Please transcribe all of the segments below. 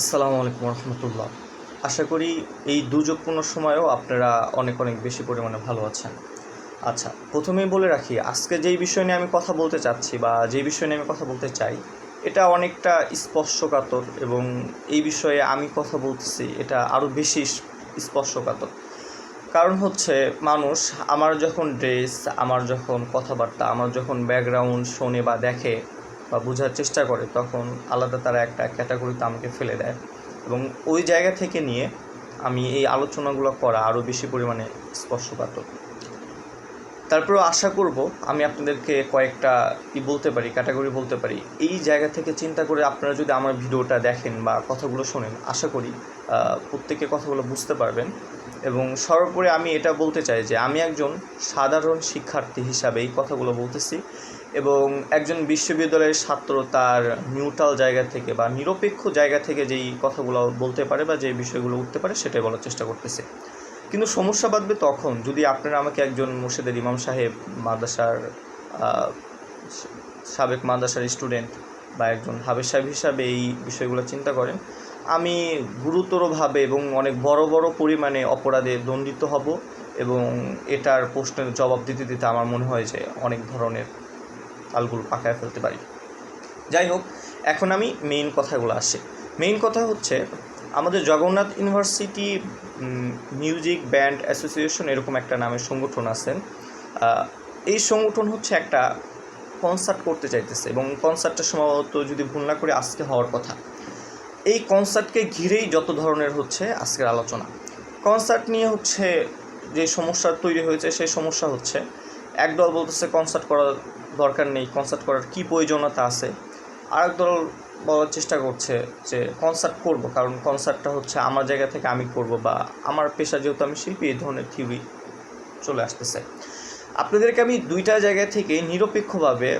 আসসালামু আলাইকুম রহমতুল্লাহ। আশা করি এই দুর্যোগপূর্ণ সময়েও আপনারা অনেক অনেক বেশি পরিমাণে ভালো আছেন। আচ্ছা প্রথমেই বলে রাখি, আজকে যেই বিষয় নিয়ে আমি কথা বলতে চাচ্ছি বা যেই বিষয় নিয়ে আমি কথা বলতে চাই, এটা অনেকটা স্পর্শকাতর এবং এই বিষয়ে আমি কথা বলতেছি, এটা আরও বেশি স্পর্শকাতর। কারণ হচ্ছে, মানুষ আমার যখন ড্রেস আমার যখন কথাবার্তা, আমার যখন ব্যাকগ্রাউন্ড শোনে বা দেখে বা বোঝার চেষ্টা করে, তখন আলাদা তারা একটা ক্যাটাগরিতে আমাকে ফেলে দেয়। এবং ওই জায়গা থেকে নিয়ে আমি এই আলোচনাগুলো করা আরও বেশি পরিমাণে স্পর্শকাতর। তারপরেও আশা করব, আমি আপনাদেরকে কয়েকটা ই বলতে পারি ক্যাটাগরি বলতে পারি। এই জায়গা থেকে চিন্তা করে আপনারা যদি আমার ভিডিওটা দেখেন বা কথাগুলো শোনেন, আশা করি প্রত্যেকে কথাগুলো বুঝতে পারবেন। এবং সর্বোপরি আমি এটা বলতে চাই যে, আমি একজন সাধারণ শিক্ষার্থী হিসাবে এই কথাগুলো বলতেছি। এবং একজন বিশ্ববিদ্যালয়ের ছাত্র তার নিউট্রাল জায়গা থেকে বা নিরপেক্ষ জায়গা থেকে যেই কথাগুলো বলতে পারে বা যে বিষয়গুলো উঠতে পারে সেটাই বলার চেষ্টা করতেছে। কিন্তু সমস্যা বাঁধবে তখন যদি আপনারা আমাকে একজন মুর্শিদের ইমাম সাহেব, মাদ্রাসার সাবেক মাদ্রাসার স্টুডেন্ট বা একজন হাবেজ সাহেব হিসাবে এই বিষয়গুলো চিন্তা করেন, আমি গুরুতরভাবে এবং অনেক বড় বড় পরিমাণে অপরাধে দণ্ডিত হব এবং এটার প্রশ্নের জবাব দিতে দিতে আমার মনে হয় যে অনেক ধরনের তালগুলো পাকায় ফেলতে পারি। যাই হোক, এখন আমি মেইন কথাগুলো আসি মেইন কথা হচ্ছে, আমাদের Jagannath university music band association এরকম একটা নামের সংগঠন আছেন। এই সংগঠন হচ্ছে একটা কনসার্ট করতে চাইতেছে এবং কনসার্টটা সম্ভবত যদি ভুল না করে আজকে হওয়ার কথা। এই কনসার্টকে ঘিরেই যত ধরনের হচ্ছে আজকের আলোচনা। কনসার্ট নিয়ে হচ্ছে যে সমস্যা তৈরি হয়েছে, সেই সমস্যা হচ্ছে একদল বলতেছে কনসার্ট করার দরকার নেই কনসার্ট করার কী প্রয়োজনীয়তা আছে? আরেক দল বলার চেষ্টা করছে যে কনসার্ট করব, কারণ কনসার্টটা হচ্ছে আমার জায়গা থেকে আমি করব বা আমার পেশা যেহেতু আমি শিল্পী, এই ধরনের থিওরি চলে আসতেছে। আপনাদেরকে আমি দুইটা জায়গা থেকে নিরপেক্ষভাবে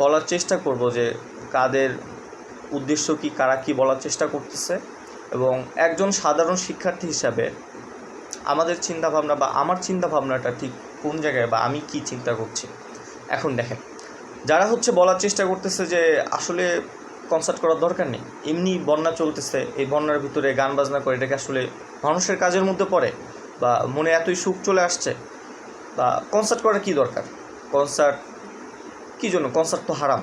বলার চেষ্টা করব যে কাদের উদ্দেশ্য কি, কারা কি বলার চেষ্টা করতেছে এবং একজন সাধারণ শিক্ষার্থী হিসাবে আমাদের চিন্তাভাবনা বা আমার চিন্তাভাবনাটা ঠিক কোন জায়গায় বা আমি কি চিন্তা করছি? এখন দেখেন, যারা হচ্ছে বলার চেষ্টা করতেছে যে আসলে কনসার্ট করার দরকার নেই, এমনি বন্যা চলতেছে, এই বন্যার ভিতরে গান বাজনা করে, এটাকে আসলে মানুষের কাজের মধ্যে পড়ে বা মনে এতই সুখ চলে আসছে, বা কনসার্ট করার কী দরকার? কনসার্ট কী জন্য? কনসার্ট তো হারাম।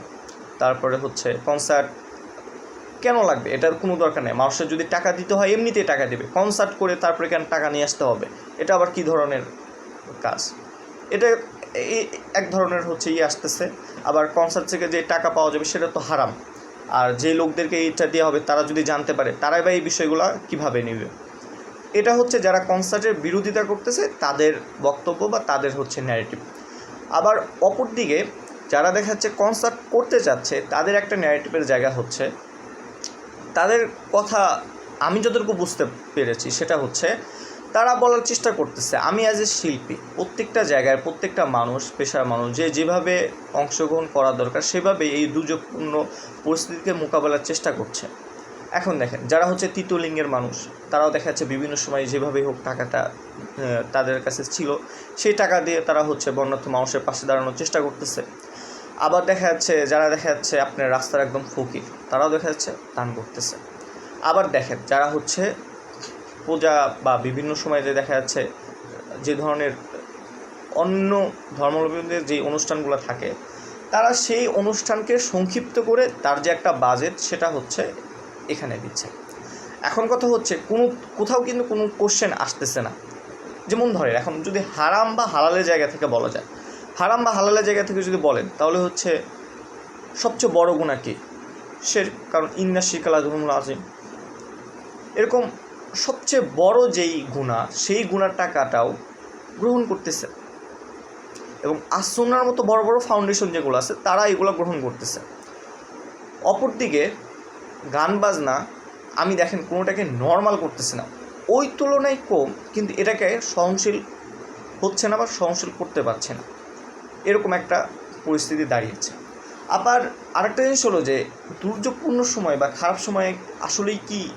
তারপরে হচ্ছে কনসার্ট কেন লাগবে? এটার কোনো দরকার নেই। মানুষের যদি টাকা দিতে হয়, এমনিতেই টাকা দেবে। কনসার্ট করে তারপরে কেন টাকা নিয়ে আসতে হবে? এটা আবার কী ধরনের কাজ? এটা এই এক ধরনের হচ্ছে ইয়ে আসতেছে। আবার কনসার্ট থেকে যে টাকা পাওয়া যাবে সেটা তো হারাম। আর যে লোকদেরকে এইটা দেওয়া হবে, তারা যদি জানতে পারে, তারাই বা এই বিষয়গুলো কীভাবে নেবে? এটা হচ্ছে যারা কনসার্টের বিরোধিতা করতেছে, তাদের বক্তব্য বা তাদের হচ্ছে ন্যারেটিভ আবার অপরদিকে যারা দেখা যাচ্ছে কনসার্ট করতে চাচ্ছে, তাদের একটা ন্যারেটিভের জায়গা হচ্ছে, তাদের কথা আমি যতটুকু বুঝতে পেরেছি, সেটা হচ্ছে তারা বলার চেষ্টা করতেছে। আমি অ্যাজ এ শিল্পী, প্রত্যেকটা জায়গায় প্রত্যেকটা মানুষ, পেশার মানুষ, যে যেভাবে অংশগ্রহণ করা দরকার সেভাবে এই দুর্যোগপূর্ণ পরিস্থিতিকে মোকাবেলার চেষ্টা করছে। এখন দেখেন, যারা হচ্ছে তৃতীয়লিঙ্গের মানুষ, তারাও দেখা যাচ্ছে বিভিন্ন সময় যেভাবেই হোক টাকাটা তাদের কাছে ছিল, সেই টাকা দিয়ে তারা হচ্ছে বন্যার্থ মানুষের পাশে দাঁড়ানোর চেষ্টা করতেছে। আবার দেখা যাচ্ছে, যারা দেখা যাচ্ছে আপনার রাস্তার একদম ফকির, তারাও দেখা যাচ্ছে দান করতেছে। আবার দেখেন, যারা হচ্ছে পূজা বা বিভিন্ন সময় যে দেখা যাচ্ছে, যে ধরনের অন্য ধর্মাবলম্বীদের যে অনুষ্ঠানগুলো থাকে, তারা সেই অনুষ্ঠানকে সংক্ষিপ্ত করে তার যে একটা বাজেট সেটা হচ্ছে এখানে দিচ্ছে। এখন কথা হচ্ছে, কোনো, কোথাও কিন্তু কোনো কোশ্চেন আসতেছে না। যেমন ধরেন, এখন যদি হারাম বা হালালের জায়গা থেকে বলা যায়, হারাম বা হালালের জায়গা থেকে যদি বলেন, তাহলে হচ্ছে সবচেয়ে বড় গুণা কি? সে, কারণ ইন্না শিকালা ধরুন আজিম এরকম সবচেয়ে বড় যেই গুণা, সেই গুণার টাকাটাও গ্রহণ করতেছে। এবং আসন্নার মতো বড় বড় ফাউন্ডেশন যেগুলো আছে, তারা এগুলো গ্রহণ করতেছে। অপরদিকে গান বাজনা, আমি দেখেন কোনোটাকে নর্মাল করতেছে না। ওই তুলনায় কম, কিন্তু এটাকে সহনশীল হচ্ছে না বা সহনশীল করতে পারছে না। এরকম একটা পরিস্থিতি দাঁড়িয়েছে। আবার আরেকটা জিনিস হলো যে, দুর্যোগপূর্ণ সময় বা খারাপ সময়ে আসলেই কি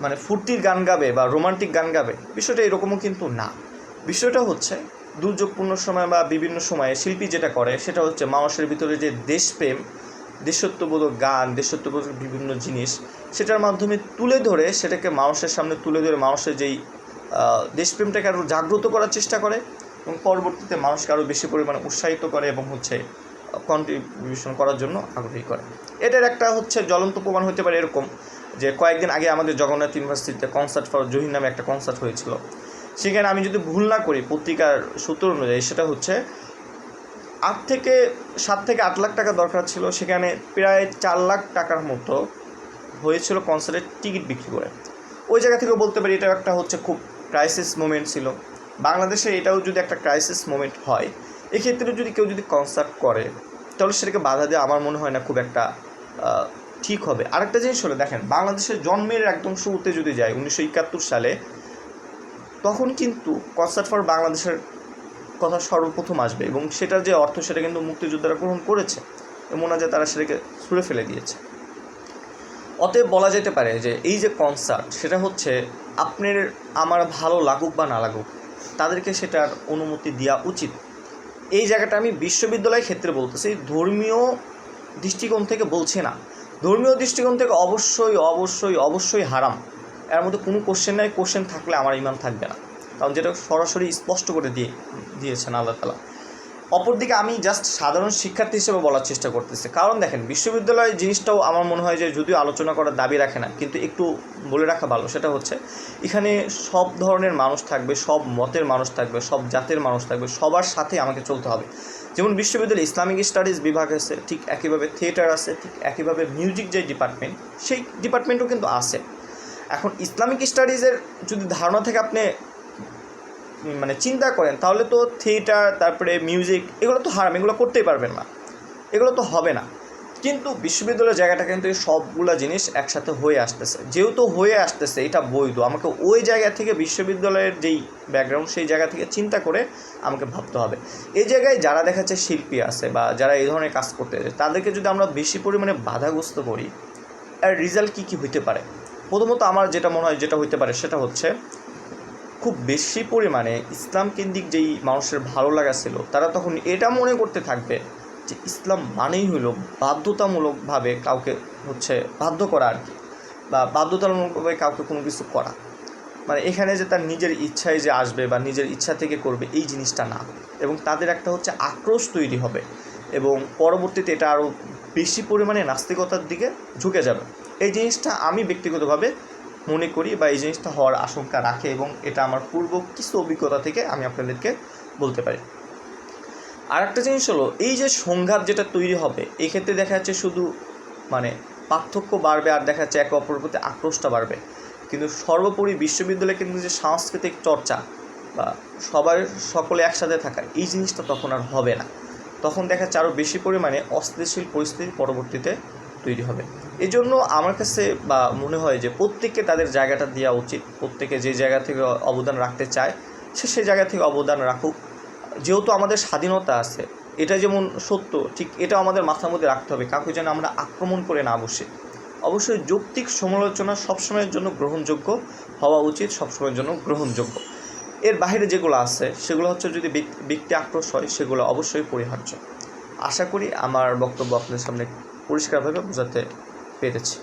মানে ফুর্তির গান গাবে বা রোমান্টিক গান গাবে, বিষয়টা এরকমও কিন্তু না। বিষয়টা হচ্ছে, দুর্যোগপূর্ণ সময় বা বিভিন্ন সময়ে শিল্পী যেটা করে, সেটা হচ্ছে মানুষের ভিতরে যে দেশপ্রেম, দেশত্ববোধক গান, দেশত্ববোধক বিভিন্ন জিনিস, সেটার মাধ্যমে তুলে ধরে, সেটাকে মানুষের সামনে তুলে ধরে মানুষের যেই দেশপ্রেমটাকে আরও জাগ্রত করার চেষ্টা করে এবং পরবর্তীতে মানুষকে আরও বেশি পরিমাণে উৎসাহিত করে এবং হচ্ছে কন্ট্রিবিউশন করার জন্য আগ্রহী করে। এটার একটা হচ্ছে জ্বলন্ত প্রমাণ হতে পারে এরকম। যে কয়েকদিন আগে আমাদের জগন্নাথ ইউনিভার্সিটিতে কনসার্ট ফর জহির নামে একটা কনসার্ট হয়েছিল। সেখানে আমি যদি ভুল না করি, পত্রিকার সূত্র অনুযায়ী, সেটা হচ্ছে আট থেকে সাত থেকে আট লাখ টাকা দরকার ছিল। সেখানে প্রায় চার লাখ টাকার মতো হয়েছিল কনসার্টের টিকিট বিক্রি করে। ওই জায়গা থেকে বলতে পারি এটা একটা হচ্ছে খুব ক্রাইসিস মোমেন্ট ছিল। বাংলাদেশে এটাও যদি একটা ক্রাইসিস মোমেন্ট হয়, এক্ষেত্রে যদি কেউ যদি কনসার্ট করে, তাহলে সেটাকে বাধা দেওয়া আমার মনে হয় না খুব একটা ঠিক হবে। আরেকটা জিনিস হলো, দেখেন বাংলাদেশের জন্মের একদম শুরুতে যদি যায় উনিশশো একাত্তর সালে, তখন কিন্তু কনসার্ট ফর বাংলাদেশের কথা সর্বপ্রথম আসবে এবং সেটার যে অর্থ, সেটা কিন্তু মুক্তিযোদ্ধারা গ্রহণ করেছে এমন যে তারা সেটাকে ছুঁড়ে ফেলে দিয়েছে। অতএব বলা যেতে পারে যে এই যে কনসার্ট, সেটা হচ্ছে আপনার আমার ভালো লাগুক বা না লাগুক, তাদেরকে সেটার অনুমতি দেওয়া উচিত। এই জায়গাটা আমি বিশ্ববিদ্যালয়ের ক্ষেত্রে বলতেছি, ধর্মীয় দৃষ্টিকোণ থেকে বলছি না। ধর্মীয় দৃষ্টিকোণ থেকে অবশ্যই অবশ্যই অবশ্যই হারাম। এর মধ্যে কোনো কোশ্চেন নাই। কোশ্চেন থাকলে আমার ইমান থাকবে না। কারণ যেটা সরাসরি স্পষ্ট করে দিয়ে, দিয়েছেন আল্লাহ তালা অপরদিকে আমি জাস্ট সাধারণ শিক্ষার্থী হিসেবে বলার চেষ্টা করতেছি। কারণ দেখেন বিশ্ববিদ্যালয় জিনিসটাও আমার মনে হয় যে যদিও আলোচনা করার দাবি রাখে না, কিন্তু একটু বলে রাখা ভালো সেটা হচ্ছে, এখানে সব ধরনের মানুষ থাকবে, সব মতের মানুষ থাকবে, সব জাতের মানুষ থাকবে, সবার সাথে আমাকে চলতে হবে। যেমন বিশ্ববিদ্যালয়ে ইসলামিক স্টাডিজ বিভাগ আছে, ঠিক একইভাবে থিয়েটার আছে, ঠিক একইভাবে মিউজিক যে ডিপার্টমেন্ট, সেই ডিপার্টমেন্টও কিন্তু আছে। এখন ইসলামিক স্টাডিজের যদি ধারণা থেকে আপনি মানে চিন্তা করেন, তাহলে তো থিয়েটার তারপরে মিউজিক এগুলো তো হারাম, এগুলো করতেই পারবেন না। এগুলো তো হবে না। কিন্তু বিশ্ববিদ্যালয়ের জায়গাটা কিন্তু এই সবগুলা জিনিস একসাথে হয়ে আসতেছে। যেহেতু হয়ে আসতেছে, এটা বৈধ। আমাকে ওই জায়গা থেকে বিশ্ববিদ্যালয়ের যেই ব্যাকগ্রাউন্ড সেই জায়গা থেকে চিন্তা করে আমাকে ভাবতে হবে। এই জায়গায় যারা দেখাচ্ছে শিল্পী আছে বা যারা এই ধরনের কাজ করতে তাদেরকে যদি আমরা বেশি পরিমাণে বাধাগ্রস্ত করি, এর রেজাল্ট কী কী হইতে পারে? প্রথমত আমার যেটা মনে হয় যেটা হইতে পারে, সেটা হচ্ছে খুব বেশি পরিমাণে ইসলাম কেন্দ্রিক যেই মানুষের ভালো লাগা ছিল, তারা তখন এটা মনে করতে থাকবে যে ইসলাম মানেই হলো বাধ্যতামূলকভাবে কাউকে হচ্ছে বাধ্য করা আর কি, বা বাধ্যতামূলকভাবে কাউকে কোনো কিছু করা। মানে এখানে যে তার নিজের ইচ্ছায় যে আসবে বা নিজের ইচ্ছা থেকে করবে, এই জিনিসটা না। এবং তাদের একটা হচ্ছে আক্রোশ তৈরি হবে এবং পরবর্তীতে এটা আরও বেশি পরিমাণে নাস্তিকতার দিকে ঝুঁকে যাবে। এই জিনিসটা আমি ব্যক্তিগতভাবে মনে করি বা এই জিনিসটা হওয়ার আশঙ্কা রাখে এবং এটা আমার পূর্ব কিছু অভিজ্ঞতা থেকে আমি আপনাদেরকে বলতে পারি। আর একটা জিনিস হলো, এই যে সংঘাত যেটা তৈরি হবে এই ক্ষেত্রে দেখা যাচ্ছে শুধু মানে পার্থক্য বাড়বে আর দেখা যাচ্ছে একে অপরের প্রতি আক্রোশটা বাড়বে। কিন্তু সর্বোপরি বিশ্ববিদ্যালয়ে কিন্তু যে সাংস্কৃতিক চর্চা বা সবার সকলে একসাথে থাকা, এই জিনিসটা তখন আর হবে না। তখন দেখা যাচ্ছে আরও বেশি পরিমাণে অস্থিতিশীল পরিস্থিতি পরবর্তীতে তৈরি হবে। এই জন্য আমার কাছে বা মনে হয় যে প্রত্যেককে তাদের জায়গাটা দেওয়া উচিত। প্রত্যেকে যে জায়গা থেকে অবদান রাখতে চায়, সে সেই জায়গা থেকে অবদান রাখুক। যেহেতু আমাদের স্বাধীনতা আছে, এটা যেমন সত্য, ঠিক এটা আমাদের মাথার মধ্যে রাখতে হবে। কাউকে যেন আমরা আক্রমণ করে না বসে। অবশ্যই যৌক্তিক সমালোচনা সবসময়ের জন্য গ্রহণযোগ্য হওয়া উচিত, সবসময়ের জন্য গ্রহণযোগ্য। এর বাইরে যেগুলো আছে, সেগুলো হচ্ছে যদি ব্যক্তি আক্রোশ হয়, সেগুলো অবশ্যই পরিহার্য। আশা করি আমার বক্তব্য আপনাদের সামনে পরিষ্কারভাবে বোঝাতে পেরেছি।